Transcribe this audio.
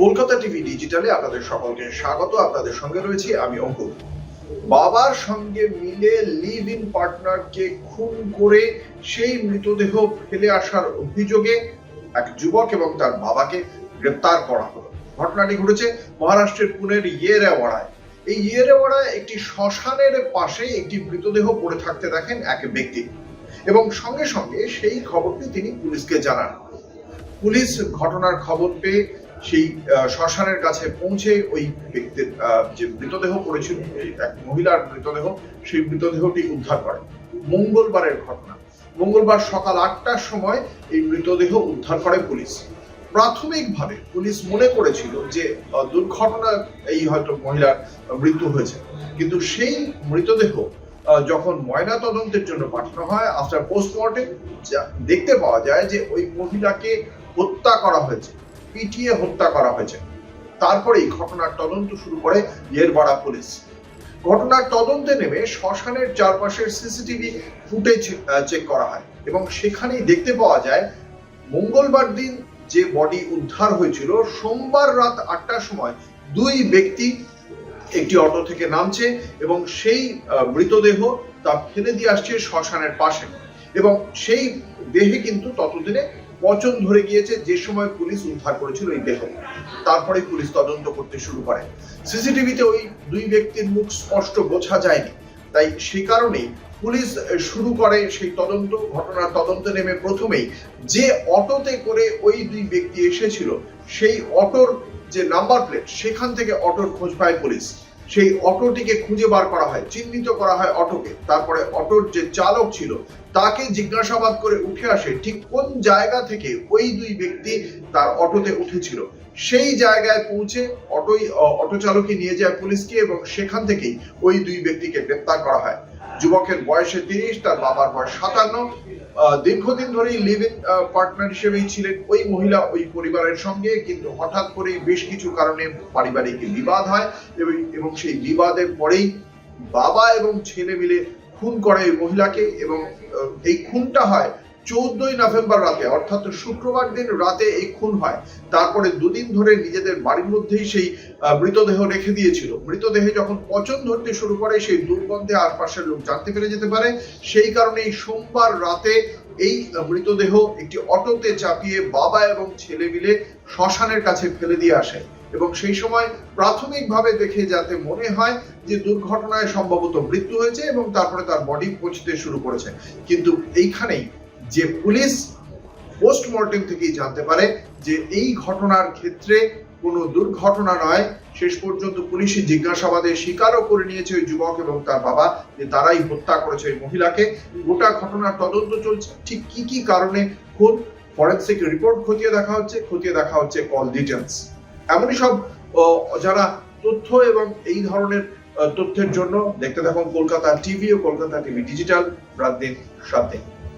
Kolkata TV ডিজিটালে আপনাদের সকলকে স্বাগত। আপনাদের সঙ্গে রয়েছি আমি অঙ্কুর বাবার সঙ্গে মিলে লিভ ইন পার্টনারকে খুন করে সেই মৃতদেহ ফেলে আসার অভিযোগে এক যুবক এবং তার বাবাকে গ্রেপ্তার করা হলো। ঘটনাটি ঘটেছে মহারাষ্ট্রের পুনের ইয়েরেওয়াড়ায়। এই ইয়েরেওয়াড়ায় একটি শ্মশানের পাশে একটি মৃতদেহ পড়ে থাকতে দেখেন এক ব্যক্তি এবং সঙ্গে সঙ্গে সেই খবরটি তিনি পুলিশকে জানান। পুলিশ ঘটনার খবর পেয়ে সেই শ্মশানের কাছে পৌঁছে ওই ব্যক্তির যে মৃতদেহ পড়েছিল এক মহিলার মৃতদেহ, সেই মৃতদেহটি উদ্ধার করে। মঙ্গলবারের ঘটনা। মঙ্গলবার সকাল আটটার সময় এই মৃতদেহ উদ্ধার করে পুলিশ। প্রাথমিকভাবে পুলিশ মনে করেছিল যে দুর্ঘটনা এই হয়তো মহিলার মৃত্যু হয়েছে। কিন্তু সেই মৃতদেহ যখন ময়না তদন্তের জন্য পাঠানো হয় আফটার পোস্টমর্টেম দেখতে পাওয়া যায় যে ওই মহিলাকে হত্যা করা হয়েছে। পিটিয়ে হত্যা করা হয়েছে। তারপরেই ঘটনার তদন্ত শুরু করে ইয়েরবাড়া পুলিশ। ঘটনার তদন্তে নেমে শ্মশানের চারপাশের সিসিটিভি ফুটেজ চেক করা হয় এবং সেখানেই দেখতে পাওয়া যায়, মঙ্গলবার দিন যে বডি উদ্ধার হয়েছিল, সোমবার রাত আটটার সময় দুই ব্যক্তি একটি অটো থেকে নামছে এবং সেই মৃতদেহ তা ফেলে দিয়ে আসছে শ্মশানের পাশে। এবং সেই দেহে কিন্তু ততদিনে পচন ধরে গিয়েছে যে সময় পুলিশ উদ্ধার করেছিল এই দেহ তারপরে পুলিশ তদন্ত করতে শুরু করে। সিসিটিভিতে ওই দুই ব্যক্তির মুখ স্পষ্ট বোঝা যায়নি। তাই সে কারণেই পুলিশ শুরু করে সেই তদন্ত, ঘটনার তদন্তে নেমে প্রথমেই যে অটোতে করে ওই দুই ব্যক্তি এসেছিল, সেই অটোর যে নাম্বার প্লেট, সেখান থেকে অটোর খোঁজ পায় পুলিশ। সেই অটোটিকে খুঁজে বার করা হয়, চিহ্নিত করা হয় অটোকে। তারপরে অটোর যে চালক ছিল তাকে জিজ্ঞাসাবাদ করে উঠে আসে, ঠিক কোন জায়গা থেকে ওই দুই ব্যক্তি তার অটোতে উঠেছিল? সেই জায়গায় পৌঁছে অটোই অটো চালকই নিয়ে যায় পুলিশকে এবং সেখান থেকেই ওই দুই ব্যক্তিকে গ্রেপ্তার করা হয়। যুবকের বয়সে তিরিশ, তার বাবার বয়স সাতান্ন। দীর্ঘদিন ধরেই লিভ ইন পার্টনার হিসেবেই ছিলেন ওই মহিলা ওই পরিবারের সঙ্গে, কিন্তু হঠাৎ করে বেশ কিছু কারণে পারিবারিক বিবাদ হয় এবং এবং সেই বিবাদের পরেই বাবা এবং ছেলে মিলে খুন করে এই মহিলাকে এবং এই খুনটা হয় চৌদ্দই নভেম্বর রাতে, অর্থাৎ শুক্রবার দিন রাতে এই খুন হয়। তারপরে দুদিন ধরে নিজেদের বাড়ির মধ্যেই সেই মৃতদেহ রেখে দিয়েছিল। মৃতদেহে যখন পচন ধরতে শুরু করে, সেই দুর্গন্ধে আশপাশের লোক জানতে পেরে যেতে পারে। সেই কারণে এই সোমবার রাতে এই মৃতদেহ একটি অটোতে চাপিয়ে বাবা এবং ছেলে মিলে শ্মশানের কাছে ফেলে দিয়ে আসে। এবং সেই সময় প্রাথমিকভাবে দেখে যাতে মনে হয় যে দুর্ঘটনায় সম্ভবত মৃত্যু হয়েছে এবং তারপরে তার বডি পচতে শুরু করেছে। কিন্তু এইখানেই যে পুলিশ পোস্টমর্টেম থেকেই জানতে পারে যে এই ঘটনার ক্ষেত্রে কোনো দুর্ঘটনা নয়। শেষ পর্যন্ত পুলিশি জিজ্ঞাসাবাদে স্বীকারও করে নিয়েছে ওই যুবক এবং তার বাবা যে তারাই হত্যা করেছে ওই মহিলাকে। গোটা ঘটনার তদন্ত চলছে। ঠিক কি কি কারণে খুন? ফরেন্সিক রিপোর্ট খতিয়ে দেখা হচ্ছে। খতিয়ে দেখা হচ্ছে কল ডিটেলস এমনই সব যারা তথ্য এবং এই ধরনের তথ্যের জন্য দেখতে থাকুন কলকাতা টিভি ও কলকাতা টিভি ডিজিটাল রাত দিন সাত দিন